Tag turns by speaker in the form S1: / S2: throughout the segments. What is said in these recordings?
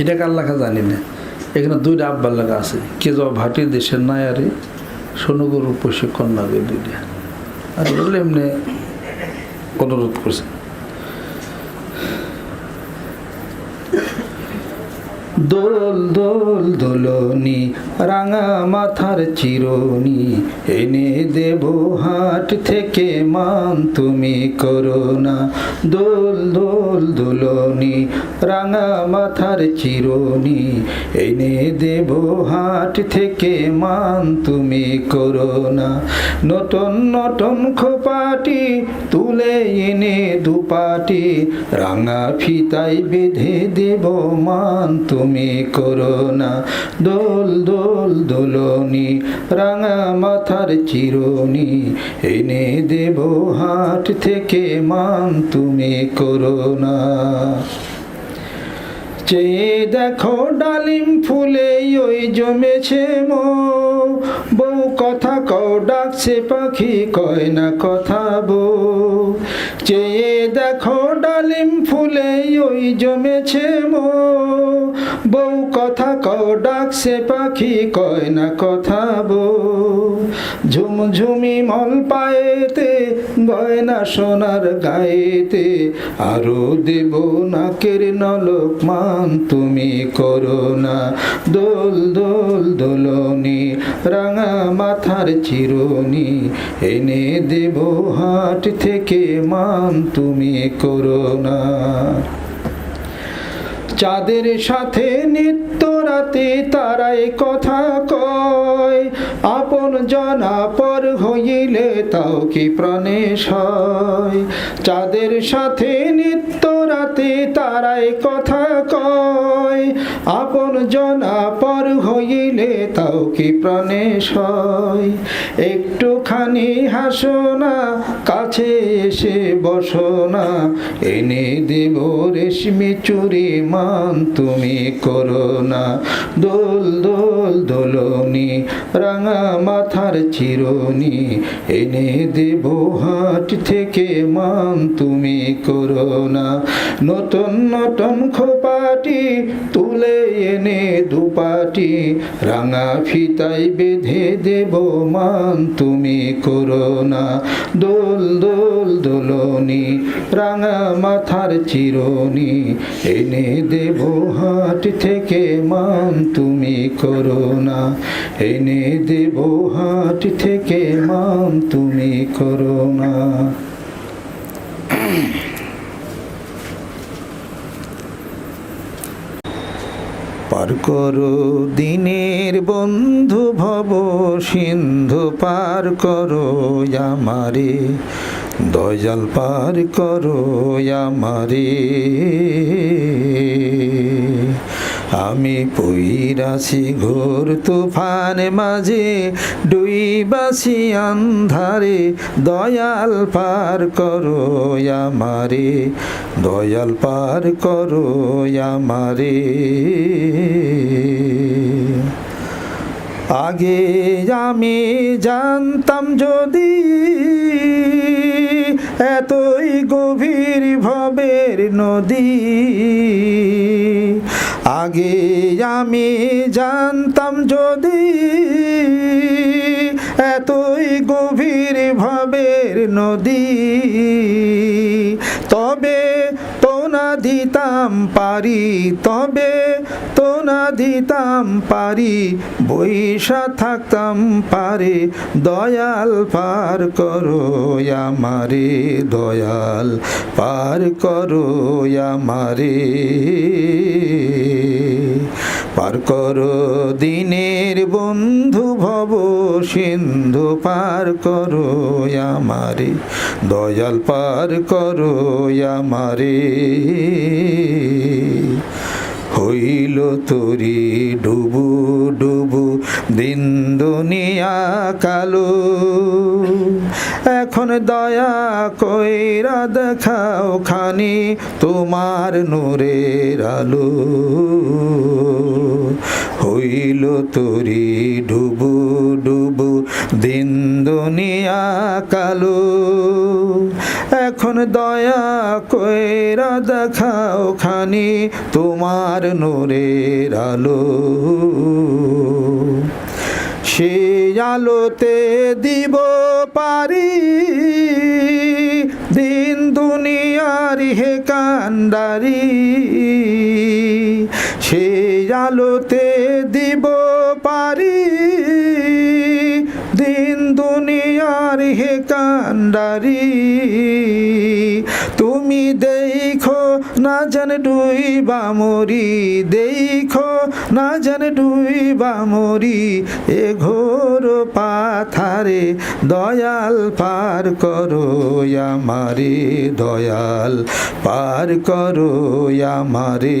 S1: এটা কার জানি না এখানে দুইটা আব্বার লেখা আছে, কে যাওয়া ভাটি দেশের নাই আরে সোনগরু প্রশিক্ষণ লাগে দুইটা আর এমনি অনুরোধ করছে। দোল দোল দোলনি, রাঙা মাথার চিরনি। এনে দেব হাট থেকে মান তুমি করো না দোল দোল দোলনি, রাঙা মাথার চিরনি। এনে দেব হাট থেকে মান তুমি করো না নতুন নতুন খোপাটি তুলে এনে দুপাটি, রাঙা ফিতাই বেঁধে দেব মান তুমি করো না। দোল দোল দোলনি, রাঙা মাথার চিরনি। এনে দেব হাট থেকে মান, তুমি করো না। চেয়ে দেখো ডালিম ফুলে ওই জমেছে মো। বউ কথা কও, ডাকছে পাখি কয় না কথা বউ চেয়ে দেখো ডালিম ফুলে ওই জমেছে মো। বউ কথা কও ডাকছে পাখি, কয় না কথা বউ। ঝুমঝুমি মল পায়েতে গয়না সোনার গায়েতে। আরও দেব নাকের নলক মান, তুমি করো না। দোল দোল, দোলনি, রাঙা মাথার চিরনি। এনে দেব হাট থেকে মান, তুমি করো না। চাঁদের সাথে নিত্য রাতে তারাই কথা কয়, আপন জনা পর হইলে তাও কি প্রাণে সয়? চাঁদের সাথে নিত্য রাতে তারাই কথা কয় আপন জনা পর হইলে তাও কি প্রাণে সয়? একটুখানি হাসো না, কাছে এসে বসো না। এনে দেব রেশমি চুরি মান, তুমি করো না। দোল দোল দোলনি, রাঙা মাথার চিরনি। এনে দেব হাট থেকে মান, তুমি করো না। নতুন নতুন খোপাটি তুলে এনে দুপাটি রাঙা ফিতাই বেঁধে দেব মান। তুমি করো না দোল দোল দোলনি, রাঙা মাথার চিরনি, এনে দেব হাট থেকে মান। তুমি করো না এনে দেব হাট থেকে মান। তুমি করো পার করো দিনের বন্ধু ভব সিন্ধু পার করো আমারে দয়াল পার করো আমারে। আমি পইরাছি ঘোর তুফান মাঝে ডুইবাসি আন্ধারে, দয়াল পার করো আমারে, দয়াল পার করো আমারে। আগে আমি জানতাম যদি এতই গভীর ভবের নদী আগে আমি জানতাম যদি এতই গভীর ভাবের নদী তবে তো না দিতাম পারি তবে না দিতাম পারি, বৈশা থাকতাম পারে, দয়াল পার করো আমারে, দয়াল পার করো আমারে। পার করো দিনের বন্ধু ভব, সিন্ধু পার করো আমারে, দয়াল পার করো আমারে। হইল তরি ডুবু ডুবু, দিন দুনিয়া কালো। এখন দয়া কইরা দেখাও খানি তোমার নূরের আলো। হইল তরি ডুবু ডুবু, দিন দুনিয়া কালো।
S2: এখন দয়া কইরা দেখাও খানি তোমার নূরের আলো। সে আলোতে দিব পারি, দিন দুনিয়ার হে কান্ডারি। সে আলোতে দিব পারি, দিন দুনিয়ার হে কান্ডারি। না জান ডুই বামরি দেখো না জান ডুই বামরি এ ঘোর পাথারে দয়াল পার করো আমারে, দয়াল পার করো আমারে।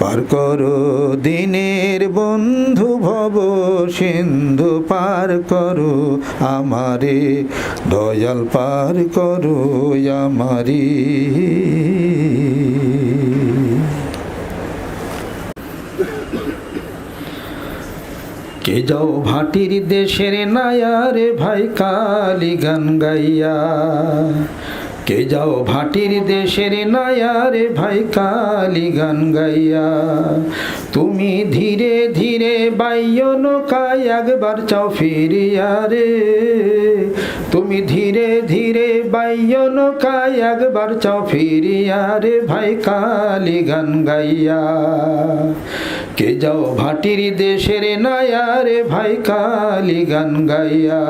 S2: পার করো দিনের বন্ধু ভব সিন্ধু পার করো আমারে, দয়াল পার করো আমারে। কে যাও ভাটির দেশের নায়ারে ভাই কালি গান গাইয়া কে যাও ভাটির দেশের নায়ারে ভাই কালি গান গাইয়া। তুমি ধীরে ধীরে বাইয় নৌকায় একবার চাও ফিরিয়া রে। তুমি ধীরে ধীরে বাইয় নৌকায় একবার চাও ফিরিয়া রে ভাই কালি গান গাইয়া। কে যাও ভাটির দেশের নায়ারে ভাই কালি গান গাইয়া।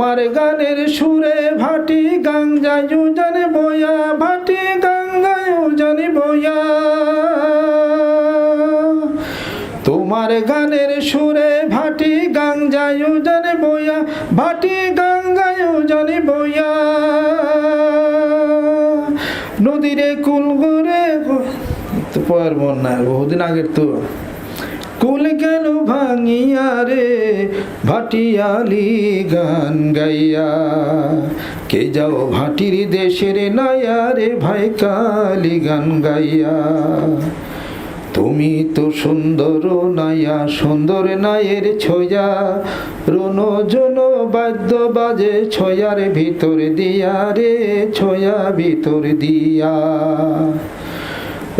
S2: তোমার গানের সুরে ভাটি গাঙ্গায়ু জানে বয়া, ভাটি গাঙ্গায়ু জানে বয়া। তোমার গানের সুরে ভাটি গাঙ্গায়ু জানে বয়া, ভাটি গাঙ্গায়ু জানে বয়া। নদীরে কুল করে তো পারব না, বহুদিন আগের তো। কুল গেল ভাঙিয়া রে? ভাটিয়ালি গান গাইয়া। কে যাও ভাটির দেশের নায়া রে ভাই কালি গান গাইয়া। তুমি তো সুন্দর নাইয়া সুন্দর নায়ের ছয়া। রন জন বাদ্য বাজে ছয়ার ভিতর দিয়া রে, ছয়া ভিতর দিয়া।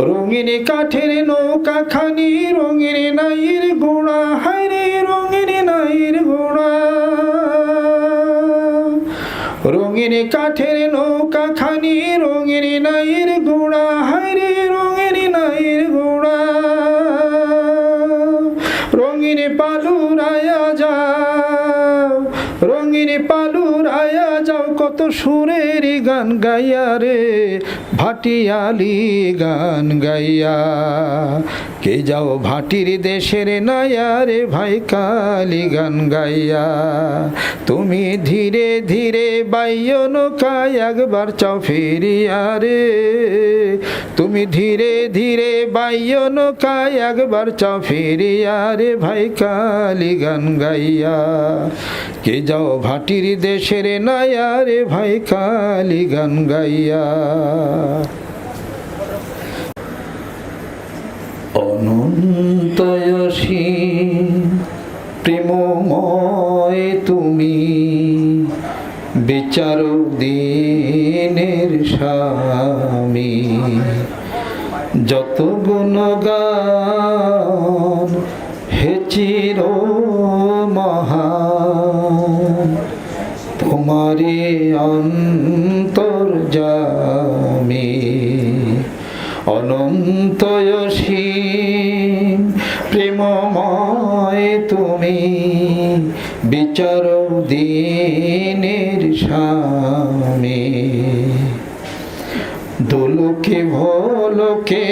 S2: রঙিন কাঠের নৌকা খানি, রঙিন নাইর ঘোড়া হাইরে রঙিন নাইর ঘোড়া। রঙিন কাঠের নৌকা খানি, রঙিন নাইর ঘোড়া হাইরে রঙিন নাইর ঘোড়া। রঙিন পালু রায়া যাও, রঙিন পালু রায়া যাও, কত সুরের গান গাইয়া রে ভাটিয়ালি গান গাইয়া কে যাও, ভাটির দেশের নায়া রে ভাই কালি গান গাইয়া। তুমি ধীরে ধীরে বাইয় নৌকায় একবার চাও ফিরিয়া রে। তুমি ধীরে ধীরে বাইয় নৌকায় একবার চাও ফিরিয়া রে ভাই কালি গান গাইয়া। কে যাও, ভাটির দেশের নায়া রে ভাই কালি গান গাইয়া। অনন্তয়সী প্রেমময় তুমি বিচার দিনের স্বামী। যত গুণগান অনন্তয়সী প্রেমময় তুমি বিচার দিনের স্বামী। দোলকে ভোলকে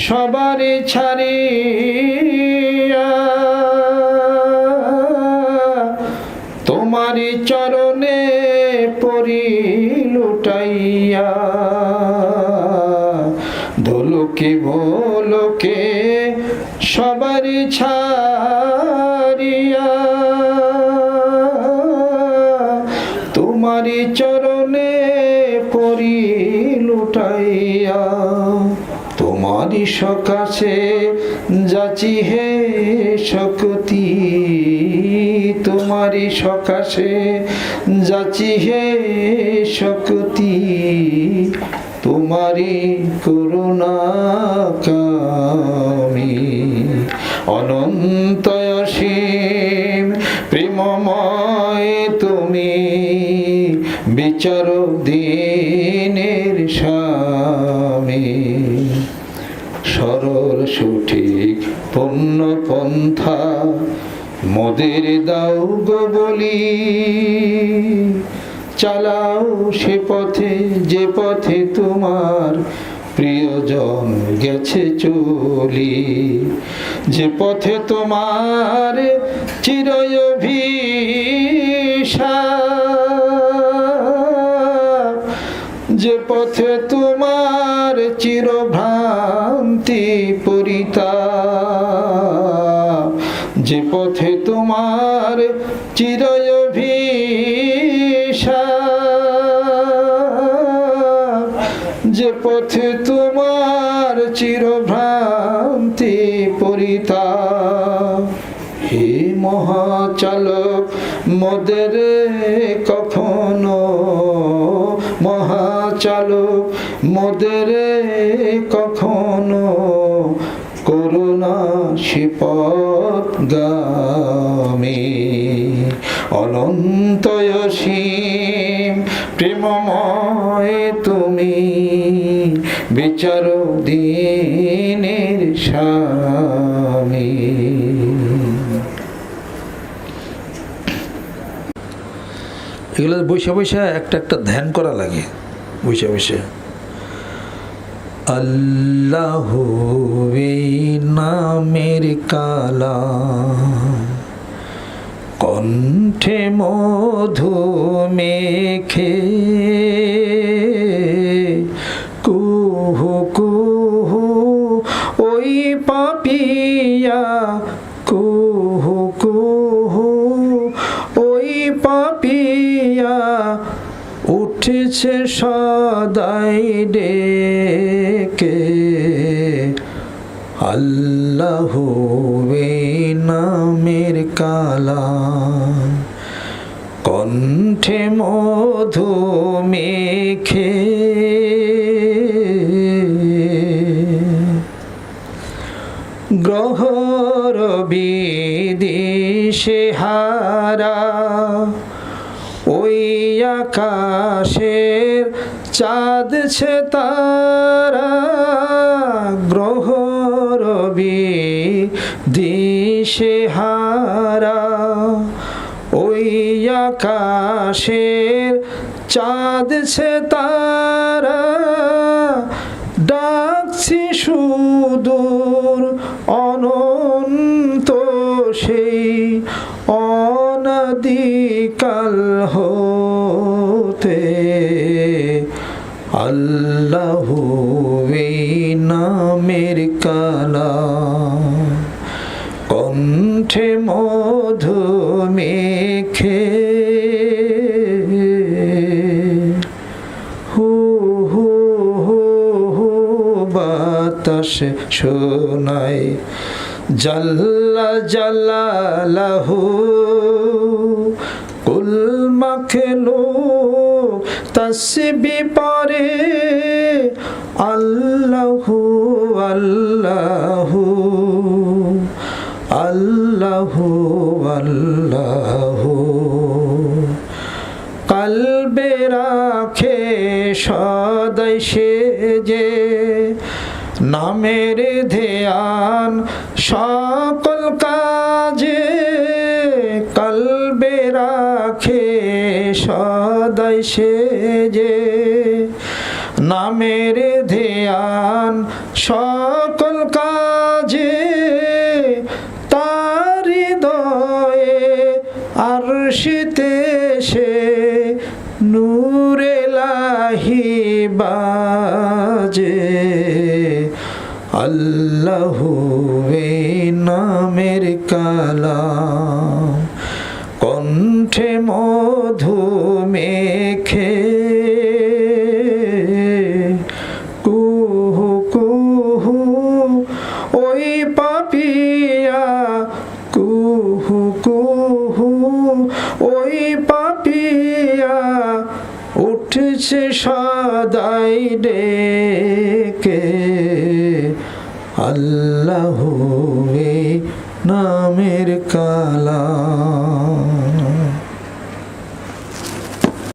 S2: সবারে ছাড়িয়া তোমারি চরণে পরি লুটাইয়া দোলকে ভোলকে সবারি ছাড়িয়া তোমারি চরণে পরি লুটাইয়া তোমারি সকাশে যাচি হে শক্তি তোমার তোমারই সকাশে যাচি হে শক্তি, তোমারই করুণা বিচার দিনের স্বামী। সরল সঠিক পণ্য পন্থা মোদের দাও গো বলি। চালাও সে পথে, যে পথে তোমার প্রিয়জন গেছে চলি। যে পথে তোমার চিরভিশাপ পথে তোমার চিরভ্রান্তি পরিতা। যে পথে তোমার চিরভিশাপ যে পথে তোমার চিরভ্রান্তি পরিতা। হে মহাচালক, মোদের কখনো মহাচালক মোদের কখনো করুণা শিপত গামী। অনন্তয়সীম প্রেমময় তুমি বিচার দিনের স্বামী।
S1: এগুলো বৈশা বৈশা একটা একটা ধ্যান করা লাগে। বৈশা বুঝে। আল্লাহ নামের কালা কণ্ঠে মধু মেখে উঠেছে সদাই ডেকে। আল্লাহ নামের কালা কণ্ঠে মধু মেখে। গ্রহর চাঁদ ছে তারা গ্রহ রবি দিশে হারা। ওই আকাশের চাঁদ ছে তারা ডাকছি সুদূর অনন্ত সেই অনাদিকাল হতে আল্লাহ নামের কালা কণ্ঠে মধু মেখে হু হু হু বাতাসে শোনায়। জাল্লা জালালাহু কুল মাখলু তসবি পরে আল্লাহু আল্লাহু আল্লাহু আল্লাহু। কালবে রাখে সদাই যে, নামের ধ্যান সকল কাজে। কালবে রাখে সদাই সে যে নামের ধ্যান সকল কাজে তার হৃদয়ে আর শীতে সে নূরে লাহি বাজে। আল্লাহ নামের কালা কণ্ঠে মধু
S2: যায় ডেকে